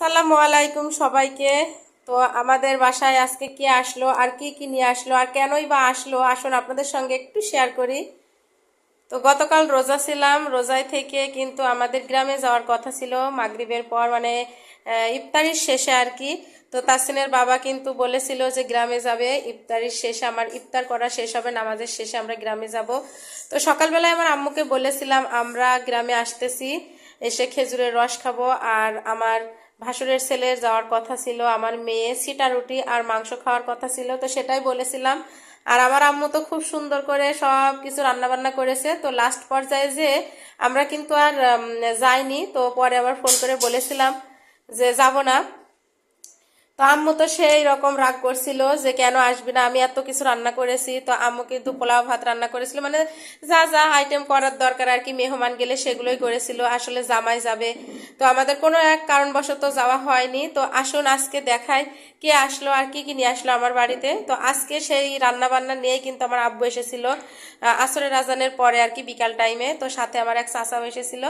সালামু আলাইকুম সবাইকে। তো আমাদের বাসায় আজকে কি আসলো, আর কি কি নিয়ে আসলো, আর কেনই বা আসলো, আসুন আপনাদের সঙ্গে একটু শেয়ার করি। তো গতকাল রোজা ছিলাম, রোজায় থেকে কিন্তু আমাদের গ্রামে যাওয়ার কথা ছিল, মাগরিবের পর মানে ইফতারির শেষে আর কি। তো তাসিনের বাবা কিন্তু বলেছিল যে গ্রামে যাবে, ইফতারির শেষে আমার ইফতার করা শেষ হবে, নামাজের শেষে আমরা গ্রামে যাব। তো সকালবেলায় আমার আম্মুকে বলেছিলাম, আমরা গ্রামে আসতেছি, এসে খেজুরের রস খাব, আর আমার ভাসুরের ছেলের যাওয়ার কথা ছিল, আমার মেয়ে সিটা রুটি আর মাংস খাওয়ার কথা ছিল, তো সেটাই বলেছিলাম। আর আমার আম্মু তো খুব সুন্দর করে সব কিছু রান্নাবান্না করেছে, তো লাস্ট পর্যায়ে যে আমরা কিন্তু আর যাইনি, তো পরে আবার ফোন করে বলেছিলাম যে যাব না। তো আম্মু তো সেই রকম রাগ করছিল যে, কেন আসবি না? আমি এত কিছু রান্না করেছি। তো আম্মু কিন্তু পোলাও ভাত রান্না করেছিল। মানে যা যা আইটেম করার দরকার আর কি, মেহমান গেলে সেগুলোই করেছিল। আসলে জামাই যাবে। তো আমাদের কোনো এক কারণবশত যাওয়া হয়নি। তো আসুন আজকে দেখাই কে আসলো আর কি কি নিয়ে আসলো আমার বাড়িতে। তো আজকে সেই রান্না বান্না নিয়েই কিন্তু আমার আব্বু এসেছিল আসরের আজানের পরে আর কি বিকাল টাইমে তো সাথে আমার এক চাচাও এসেছিল।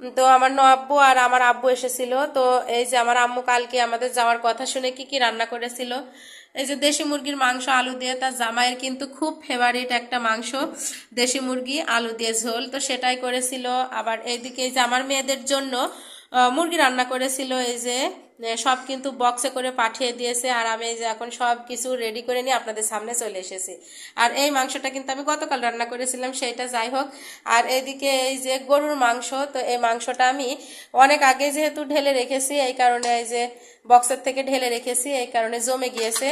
তো আমার ন আব্বু আর আমার আব্বু এসেছিল। তো এই যে আমার আম্মু কালকে আমাদের যাওয়ার কথা শুনে কি কি রান্না করেছিল। এই যে দেশি মুরগির মাংস, আলু দিয়ে, তার জামাইয়ের কিন্তু খুব ফেভারিট একটা মাংস, দেশি মুরগি, আলু দিয়ে ঝোল। তো সেটাই করেছিল। আবার এইদিকে এই যে আমার মেয়েদের জন্য মুরগি রান্না করেছিল, এই যে সব কিন্তু বক্সে করে পাঠিয়ে দিয়েছে, আর আমি যে এখন সব কিছু রেডি করে নিয়ে আপনাদের সামনে চলে এসেছি। আর এই মাংসটা কিন্তু আমি গতকাল রান্না করেছিলাম, সেইটা যাই হোক। আর এইদিকে এই যে গরুর মাংস, তো এই মাংসটা আমি অনেক আগে যেহেতু ঢেলে রেখেছি, এই কারণে এই যে বক্সের থেকে ঢেলে রেখেছি, এই কারণে জমে গিয়েছে।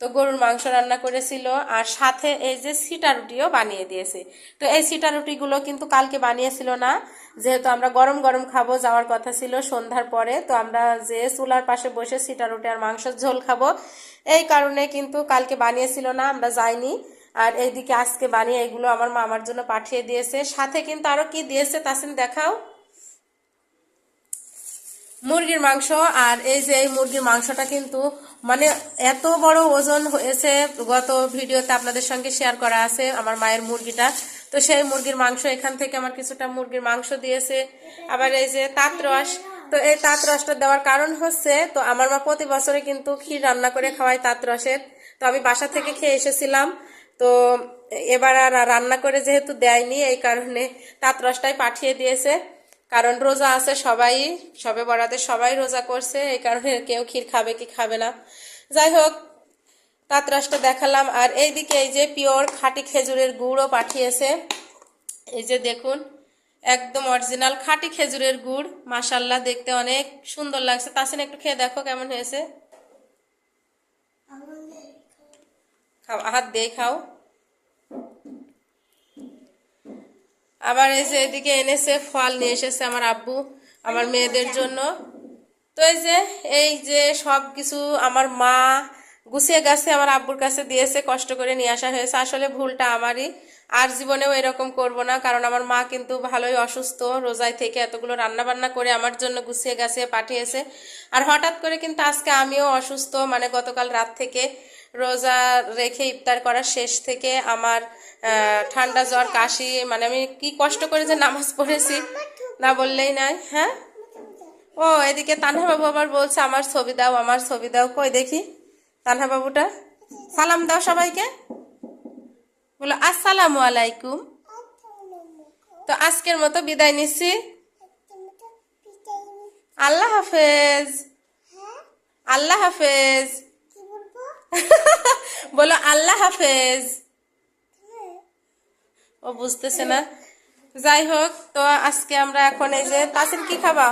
তো গরুর মাংস রান্না করেছিল আর সাথে এই যে সিটা রুটিও বানিয়ে দিয়েছে। তো এই সিটা রুটিগুলো কিন্তু কালকে বানিয়েছিল না। যেহেতু আমরা গরম গরম খাব, যাওয়ার কথা ছিল সন্ধ্যার পরে, তো আমরা যে চুলার পাশে বসে সিটা রুটি আর মাংসের ঝোল খাব, এই কারণে কিন্তু কালকে বানিয়েছিল না, আমরা যাইনি। আর এইদিকে আজকে বানিয়ে এগুলো আমার মামার জন্য পাঠিয়ে দিয়েছে। সাথে কিন্তু আরও কি দিয়েছে তাসিন দেখাও। মুরগির মাংস আর এই যে এই মুরগির মাংসটা কিন্তু মানে এত বড় ওজন হয়েছে, গত ভিডিওতে আপনাদের সঙ্গে শেয়ার করা আছে আমার মায়ের মুরগিটা। তো সেই মুরগির মাংস, এখান থেকে আমার কিছুটা মুরগির মাংস দিয়েছে। আবার এই যে তাঁত রস, তো এই তাঁত রসটা দেওয়ার কারণ হচ্ছে, তো আমার মা প্রতি বছরে কিন্তু ক্ষীর রান্না করে খাওয়ায় তাঁত রসের। তো আমি বাসা থেকে খেয়ে এসেছিলাম। তো এবার আর রান্না করে যেহেতু দেয়নি, এই কারণে তাঁত রসটাই পাঠিয়ে দিয়েছে। কারণ রোজা আছে, সবাই, সবে বরাতে সবাই রোজা করছে, এই কারণে কেউ ক্ষীর খাবে কি খাবে না। যাই হোক, তাঁতরাসটা দেখালাম। আর এইদিকে এই যে পিওর খাঁটি খেজুরের গুড়ও পাঠিয়েছে। এই যে দেখুন, একদম অরিজিনাল খাঁটি খেজুরের গুড়। মাসাল্লাহ দেখতে অনেক সুন্দর লাগছে। তাসিন, একটু খেয়ে দেখো কেমন হয়েছে। খাও, হাত দিয়ে খাও। আবার এই যে এদিকে এনেছে, ফল নিয়ে এসেছে আমার আব্বু, আমার মেয়েদের জন্য। তো এই যে এই যে সব কিছু আমার মা গুছিয়ে গাছে আমার আব্বুর কাছে দিয়েছে, কষ্ট করে নিয়ে আসা হয়েছে। আসলে ভুলটা আমারই। আর জীবনেও এরকম করব না, কারণ আমার মা কিন্তু ভালোই অসুস্থ, রোজায় থেকে এতগুলো রান্না বান্না করে আমার জন্য গুছিয়ে গাছে পাঠিয়েছে। আর হঠাৎ করে কিন্তু আজকে আমিও অসুস্থ মানে গতকাল রাত থেকে রোজা রেখে ইফতার করার শেষ থেকে আমার ঠান্ডা জ্বর, কাশি মানে আমি কি কষ্ট করে যে নামাজ পড়েছি না বললেই নাই হ্যাঁ? ও, এদিকে তানহা বাবু আবার বলছে, আমার ছবি দাও, আমার ছবি দাও। কই দেখি? তানহা বাবুটা? সালাম দাও সবাইকে। বলো, আসসালামু আলাইকুম। তো আজকের মতো বিদায় নিচ্ছি। আল্লাহ হাফেজ। আল্লাহ হাফেজ। বলো আল্লাহ হাফেজ। ও বুঝতেছে না। যাই হোক তো আজকে আমরা এখন এই যে তাসিন কি খাবা?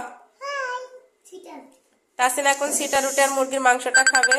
তাসিন এখন সিটা রুটি আর মুরগির মাংসটা খাবে।